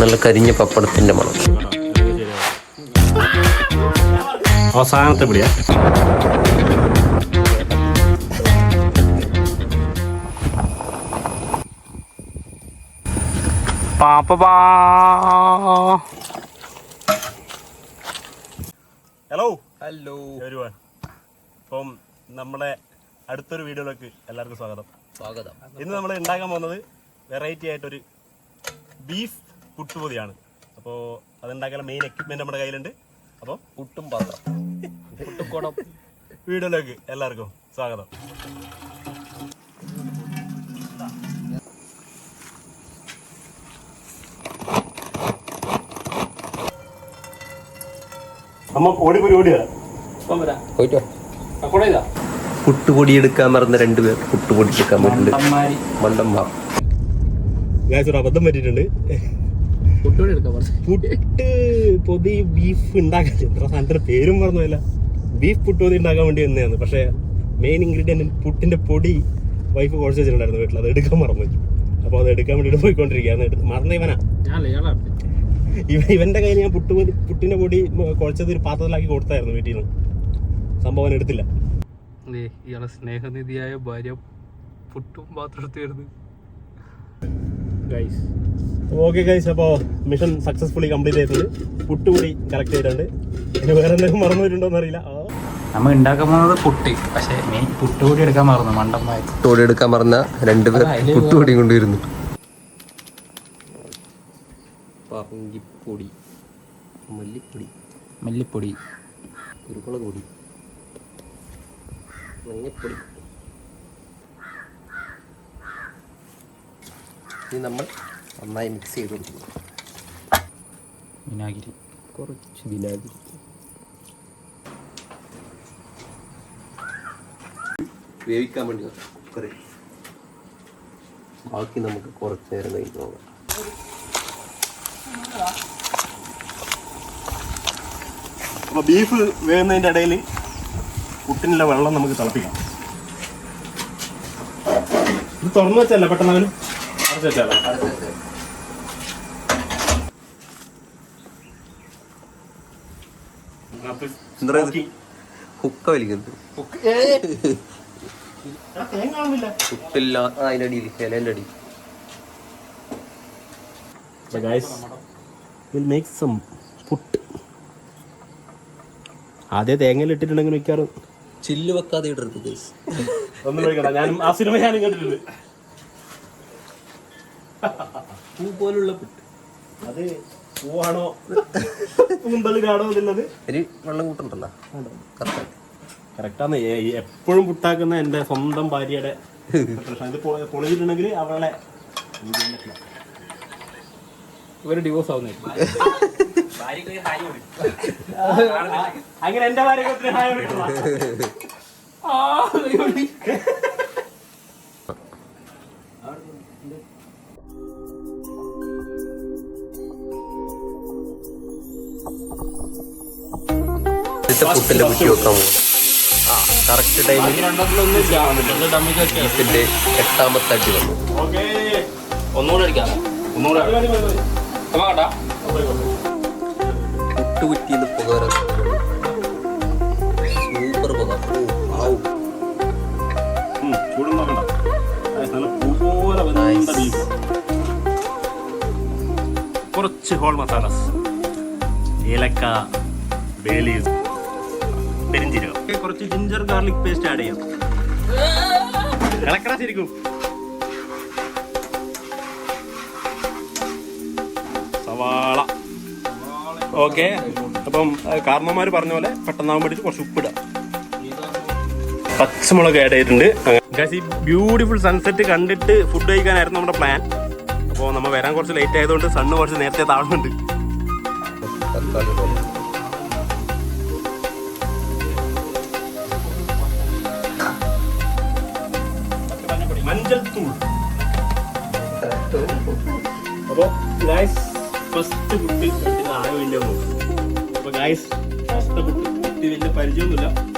നല്ല കരിഞ്ഞ പപ്പടത്തിന്റെ മണം. അവസാനത്തെ പിടിയാ. ഹലോ ഹലോ എവരിവൺ അപ്പം നമ്മുടെ അടുത്തൊരു വീഡിയോയിലേക്ക് എല്ലാവർക്കും സ്വാഗതം. സ്വാഗതം. ഇന്ന് നമ്മൾ ഉണ്ടാക്കാൻ പോകുന്നത് വെറൈറ്റി ആയിട്ടൊരു ബീഫ് പുട്ടുപൊതിയാണ്. അപ്പോൾ അതുണ്ടാക്കാനുള്ള മെയിൻ എക്യുപ്മെന്റ് നമ്മുടെ കയ്യിലുണ്ട്. അപ്പോൾ പുട്ടും പാത്രം പുട്ടുക്കോടം വീഡിയോയിലേക്ക് എല്ലാവർക്കും സ്വാഗതം. പുട്ടുപൊടി എടുക്കാൻ മറന്ന രണ്ടുപേർ പുട്ടുപൊടി എടുക്കാൻ പറ്റുന്നുണ്ട് മണ്ടന്മാർ. ഒരു അബദ്ധം പറ്റിയിട്ടുണ്ട്. പുട്ട് പൊതി ബീഫ് ഉണ്ടാക്കാൻ എത്ര സാധനത്തിന്റെ പേരും പറഞ്ഞല്ല ബീഫ് പുട്ട് പൊതി ഉണ്ടാക്കാൻ വേണ്ടി വന്നതാണ്. പക്ഷേ മെയിൻ ഇൻഗ്രീഡിയന്റ് പുട്ടിന്റെ പൊടി വൈഫ് കുഴച്ച് വെച്ചിട്ടുണ്ടായിരുന്നു വീട്ടിൽ. അത് എടുക്കാൻ മറന്നു അപ്പോൾ അത് എടുക്കാൻ വേണ്ടിയിട്ട് പോയിക്കൊണ്ടിരിക്കുകയാണ്. മറന്ന ഇവനാ. ഇവ ഇവന്റെ കയ്യിൽ ഞാൻ പുട്ട് പൊതി പുട്ടിന്റെ പൊടി കുഴച്ചത് ഒരു പാത്രത്തിലാക്കി കൊടുത്തായിരുന്നു വീട്ടിൽ നിന്ന്. സംഭവം എടുത്തില്ല. ഇയാളെ സ്നേഹനിധിയായ ഭാര്യ പുട്ടും പാത്രത്തിൽ വരുന്നത്. ഗൈസ് ഓക്കെ ഗൈസ് അപ്പോൾ മിഷൻ സക്സസ്ഫുള്ളി കംപ്ലീറ്റ് ചെയ്തിട്ടുണ്ട് പുട്ടുപൊടി കറക്റ്റ് ചെയ്തിട്ടുണ്ട് പിന്നെ വേറെ എന്തെങ്കിലും മറന്നു വരുന്നുണ്ടോ എന്നറിയില്ല നമ്മൾ ഉണ്ടാക്കാൻ പോകുന്നത് പുട്ടി. പക്ഷേ മെയിൻ പുട്ട് കൂടി എടുക്കാൻ മറന്നു മണ്ടന്മാര് പുട്ടുപൊടി എടുക്കാൻ മറന്ന രണ്ടുപേർ കൂടി കൊണ്ടുവരുന്നു. പറങ്കിപ്പൊടി മല്ലിപ്പൊടി. മല്ലിപ്പൊടി. കുരുക്കുളക് പൊടി. മഞ്ഞപ്പൊടി. ഇനി നമ്മൾ നന്നായി മിക്സ് ചെയ്ത് കൊടുക്കുന്നു വിനാഗിരി. കുറച്ച് വിനാഗിരി. വേവിക്കാൻ വേണ്ടി കുക്കറി ബാക്കി നമുക്ക് കുറച്ച് നേരം കഴിഞ്ഞ് നോക്കാം അപ്പോൾ ബീഫ് വേവുന്നതിന്റെ ഇടയിൽ പുട്ടിനുള്ള വെള്ളം നമുക്ക് തിളപ്പിക്കാം. ഇത് തുറന്നു വെച്ചല്ല പെട്ടെന്ന് അവന്? അടച്ചു വെച്ചാലോ അപ്പൊ എന്താ ഇത്? smoky. ഹുക്ക വലിക്കുന്നത്. അടിയിൽ അടിയിൽ. So guys, we'll make some ആദ്യം തേങ്ങയിൽ ഇട്ടിട്ടുണ്ടെങ്കിൽ മിക്കാറും ചില്ല് വെക്കാതെ ഇടരുത് ഗൈസ് ഒന്നും ഞാൻ ഞാനും ആ സിനിമ ഞാനും കണ്ടിട്ടുണ്ട്. പൂ പോലുള്ള പുട്ട്. അത് പൂവാണോ? പൂന്തളിരാണോ എന്നുള്ളത്? ഒരു വെള്ളം കൂട്ടുണ്ടല്ലോ? കറക്റ്റ്. കറക്റ്റാന്ന് എപ്പോഴും പുട്ടാക്കുന്ന എന്റെ സ്വന്തം ഭാര്യയുടെ ഇത് പൊ- പൊളിഞ്ഞിട്ടുണ്ടെങ്കിൽ അവളെ ഇവർ ഡിവോഴ്സ് ആവുന്നേ അങ്ങനെ എന്റെ ഭാര്യ എന്നിട്ട് പുട്ടിന്റെ കുറ്റി വെക്കാൻ പോകും ആ കറക്റ്റ് ടൈമിൽ ബീഫിന്റെ എട്ടാമത്തെ അടി വന്നു. ഒന്നുകൂടെ അടിക്കാം. ഒന്നുകൂടെ. കുറ്റിന്ന് പുക. സൂപ്പർ പുക നോക്കണ്ട. നല്ല ബീഫ്. കുറച്ച് ഹോൾ മസാലാസ് ഏലക്ക ബേലീസ് പെരിഞ്ചീരകം. കുറച്ച് ജിഞ്ചർ ഗാർലിക് പേസ്റ്റ് ആഡ് ചെയ്യാം. ഇളക്കട ശരിക്കും. സവാള. ഓക്കെ അപ്പം കാരണന്മാർ പറഞ്ഞ പോലെ പെട്ടെന്നാവാൻ വേണ്ടിയിട്ട് കുറച്ച് ഉപ്പിടാം. പച്ചമുളക് ആഡ് ചെയ്തിട്ടുണ്ട്. ഗൈസ് ഈ ബ്യൂട്ടിഫുൾ സൺസെറ്റ് കണ്ടിട്ട് ഫുഡ് കഴിക്കാനായിരുന്നു നമ്മുടെ പ്ലാൻ അപ്പോൾ നമ്മൾ വരാൻ കുറച്ച് ലേറ്റ് ആയതുകൊണ്ട് സണ്ണ് കുറച്ച് നേരത്തെ താഴുന്നുണ്ട്. അപ്പോൾ ഗായ്സ് ഫസ്റ്റ് കുട്ടി ആയ നോക്കും അപ്പോൾ ഗൈസ് ഫസ്റ്റ് കുട്ടി വലിയ പരിചയമൊന്നുമില്ല.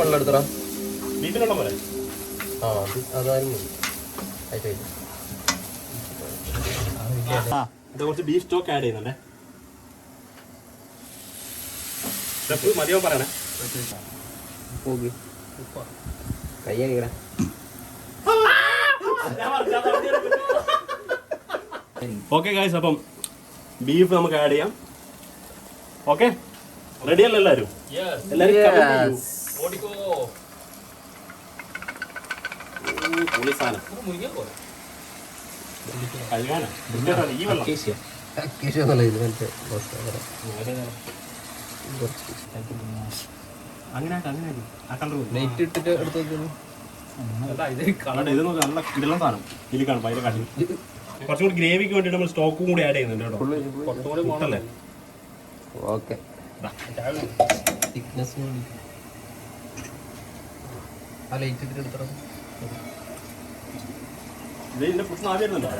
വെള്ളം എടുത്തറ ബീഫിനുള്ള പോലെ ആ അത് അതായാലും മതി ആയിട്ട് ഇത് കുറച്ച് ബീഫ് സ്റ്റോക്ക് ആഡ് ചെയ്യുന്നുണ്ടേ. മതിയോ പറയണേ. പോകി ഓക്കെ ഗായ്സ് അപ്പം ബീഫ് നമുക്ക് ആഡ് ചെയ്യാം. ഓക്കെ റെഡി അല്ല എല്ലാവരും എല്ലാവരും. ഓടിക്കോ പുളി സാധനം. കഴുകാനാ? ഇതിന്റെ ഈ വെള്ളം. അക്കേഷ്യ എന്നല്ല ഇത് മറ്റേ മസാല. കുറച്ച് അങ്ങനെ ആക്ക്, അങ്ങനെ ആക്ക്. ആ colour മതി. ഇട്ടിട്ട് എടുത്ത് വെക്കുന്നു അവിടെ ഇത് നോക്ക് നല്ല കിടിലൻ സാധനം. ഇതിൽ കാണും അതിലെ കാട്ടി ഗ്രേവിക്ക് വേണ്ടി നമ്മൾ സ്റ്റോക്കും കൂടി ആഡ് ചെയ്യുന്നുണ്ട് കേട്ടോ. കുറച്ചുകൂടി ഓക്കെ. തിക്നെസ് ആ ലൈറ്റ് ഇട്ടിട്ട് എടുത്തറ ഇത് ഇതിന്റെ പ്രശ്നം ആദ്യം വരുന്നുണ്ടോ.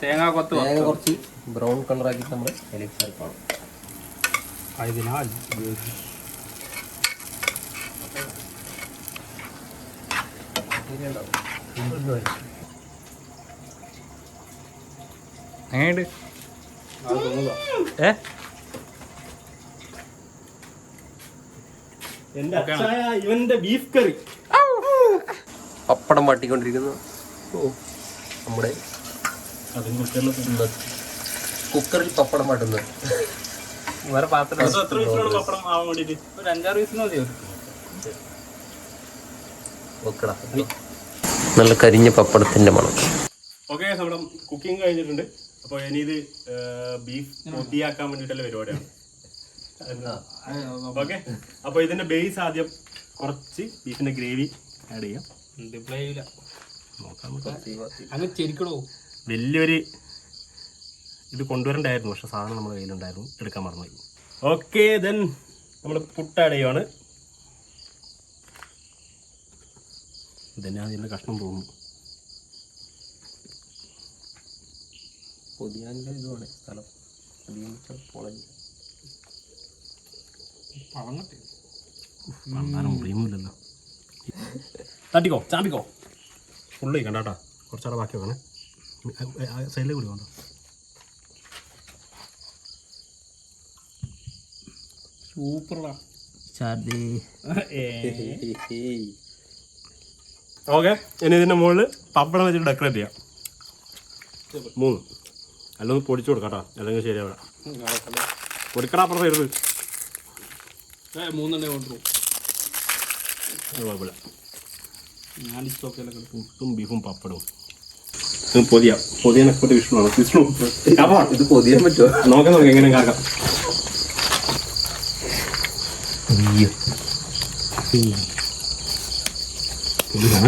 തേങ്ങാ കൊത്ത് തേങ്ങ കുറച്ച് ബ്രൗൺ കളറാക്കി നമ്മൾ അതിലേക്ക് ചേർക്കണം. ആയതിനാൽ എങ്ങനെയുണ്ട്? ഏ? എന്റെ അച്ഛായ ഇവന്റെ ബീഫ് കറി പപ്പടം വാട്ടിക്കൊണ്ടിരിക്കുന്നു. ഓ നമ്മുടെ കുക്കറിൽ കുക്കറിൽ പപ്പടം വാട്ടുന്നത്. വേറെ പാത്രം അത് എത്ര വിസിലാണ് പപ്പടം ആവാൻ വേണ്ടിയിട്ട് ഒരു അഞ്ചാറ് പീസിന് മതിയോ ഓക്കെടാ. നല്ല കരിഞ്ഞ പപ്പടത്തിന്റെ മണം. ഓക്കെ നമ്മുടെ കുക്കിംഗ് കഴിഞ്ഞിട്ടുണ്ട്. അപ്പോൾ ഇനി ഇത് ബീഫ് പൊതിയാക്കാൻ വേണ്ടിയിട്ടുള്ള പരിപാടിയാണ് ഓക്കെ. അപ്പോൾ ഇതിന്റെ ബേസ് ആദ്യം കുറച്ച് ബീഫിന്റെ ഗ്രേവി ആഡ് ചെയ്യാം. വലിയൊരു ഇത് കൊണ്ടുവരണ്ടായിരുന്നു. പക്ഷെ സാധനം നമ്മുടെ കയ്യിലുണ്ടായിരുന്നു. എടുക്കാൻ മറന്നുപോയി. ഓക്കെ ദെൻ നമ്മൾ പുട്ട് ആഡ് ചെയ്യുവാണ്. ഇതന്നെ അതിന്റെ കഷ്ണം തോന്നുന്നു പൊതിയാന്റെ ഇതുമാണ് സ്ഥലം. പൊതിയാൻ പൊളഞ്ഞു. പണ്ടാരം മുറിയുന്നില്ലല്ലോ തട്ടിക്കോ ചാമ്പിക്കോ. ഫുള്ള് കഴിക്കണ്ട കേട്ടോ? കുറച്ചവിടെ ബാക്കി വെക്കണേ. കൂടി വേണ്ട സൂപ്പറാ. ഓക്കെ ഇനി ഇതിന്റെ മുകളിൽ പപ്പടം വെച്ചിട്ട് ഡെക്കറേറ്റ് ചെയ്യാം. മൂന്ന്. അല്ലൊന്ന് പൊടിച്ചു കൊടുക്കാം കേട്ടോ. അല്ലെങ്കിൽ ശരിയാവില്ല. പൊടിക്കടാ അപ്പുറം സൈഡിൽ മൂന്നെണ്ണേ കൊണ്ടുപോകും കുഴപ്പമില്ല. പുട്ടും ബീഫും പപ്പടവും. ഇത് പൊതിയ. പൊതിയാൻ എക്സ്പെർട്ട് വിഷ്ണുവാണ്. വിഷ്ണു അപ്പോൾ ഇത് പൊതിയാൻ പറ്റുമോ? നോക്കാം നോക്കാം എങ്ങനെ കാക്കാം.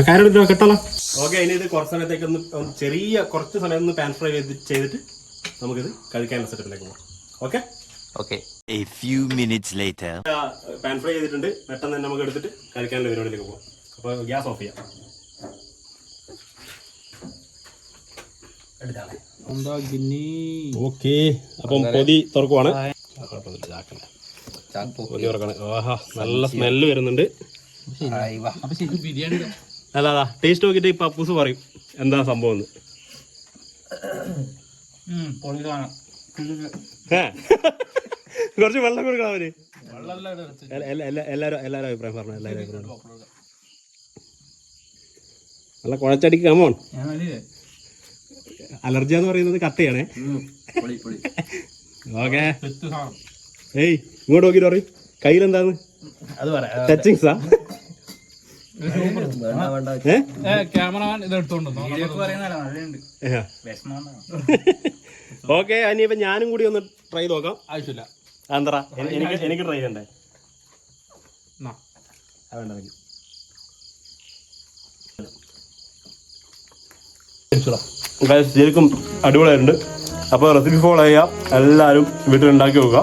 കാര്യം കെട്ടല്ലോ ഓക്കെ ഇനി ഇത് കുറച്ച് സമയത്തേക്ക് ഒന്ന് ചെറിയ കുറച്ച് സമയം ഒന്ന് പാൻ ഫ്രൈ ചെയ്തിട്ട് നമുക്കിത് കഴിക്കാനുള്ള സെറ്റപ്പിലേക്ക് പോകാം okay? Okay. A few minutes later. Pan fry ചെയ്തിട്ടുണ്ട്. പെട്ടെന്ന് തന്നെ നമുക്ക് എടുത്തിട്ട് കഴിക്കാനുള്ള പരിപാടിയിലേക്ക് പോകാം അപ്പോൾ ഗ്യാസ് ഓഫ് ചെയ്യാം. ഓക്കെ. അപ്പം പൊതി തുറക്കുവാണ്. പൊതി തുറക്കാണ്. ആഹാ നല്ല സ്മെല്ല് വരുന്നുണ്ട്. അല്ല അതാ ടേസ്റ്റ് നോക്കിയിട്ട് ഇപ്പം അപ്പൂസ് പറയും. എന്താ സംഭവം എന്ന്. ഏ? കുറച്ച് വെള്ളം കൊടുക്കണം അവർ എല്ലാരും എടുത്ത് എല്ല- എല്ല- എല്ല- എല്ലാവരും എല്ലാവരും അഭിപ്രായം പറഞ്ഞു? എല്ലാരും അഭിപ്രായം നല്ല കുഴച്ചടിക്ക് കമോൺ അലർജി എന്ന് പറയുന്നത് കത്തയാണേ. ചെയ്യണേ പൊളി പൊളി. ഓക്കെ. ഏയ് ഇങ്ങോട്ട് നോക്കിട്ട് പറയും. കയ്യിലെന്താന്ന് അത് പറയാം ടച്ചിങ്സാ ഓക്കെ അനിയപ്പോ ഞാനും കൂടി ഒന്ന് ട്രൈ നോക്കാം. ആവശ്യമില്ല. എന്താ എനിക്ക് എനിക്ക് ട്രൈ ചെയ്യണ്ടേ? വേണ്ട ശരിക്കും അടിപൊളിയായിട്ടുണ്ട്. അപ്പോൾ റെസിപ്പി ഫോളോ ചെയ്യാം. എല്ലാവരും വീട്ടിൽ ഉണ്ടാക്കി നോക്കുക.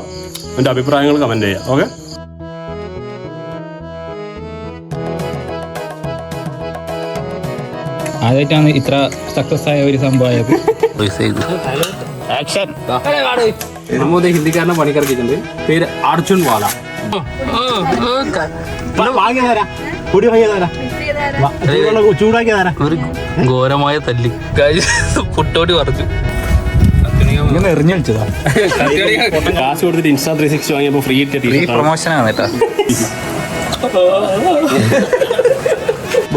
എന്റെ അഭിപ്രായങ്ങൾ കമന്റ് ചെയ്യുക ഓക്കെ ആദ്യമായിട്ടാണ് ഇത്ര സക്സസ് ആയ ഒരു സംഭവമായത്. ആക്ഷൻ നമ്മോദ് ഹിന്ദിക്കാരനെ പണിക്കിറക്കിയിട്ടുണ്ട്. പേര് അർജുൻ വാല. വാങ്ങി തരാ പൊടി തരാ തരാ ഒരു ഘോരമായ തല്ലി. പുട്ടോടി പറഞ്ഞു ഇങ്ങനെ എറിഞ്ഞു കളിച്ചതാ. കാശ് കൊടുത്തിട്ട് ഇൻസ്റ്റാ ത്രീ സിക്സ് വാങ്ങിയപ്പോ ഫ്രീ ഫ്രീ പ്രൊമോഷൻ ആണ്. കേട്ടാ.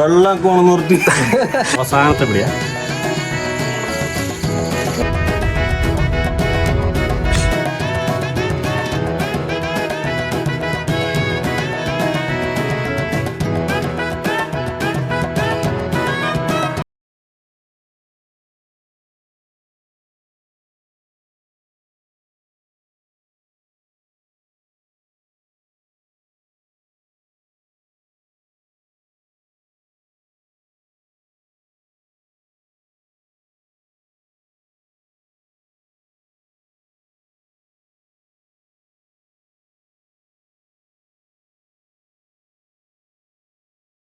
വെള്ളം നിർത്തി അവസാനത്തെ പിടിയാ.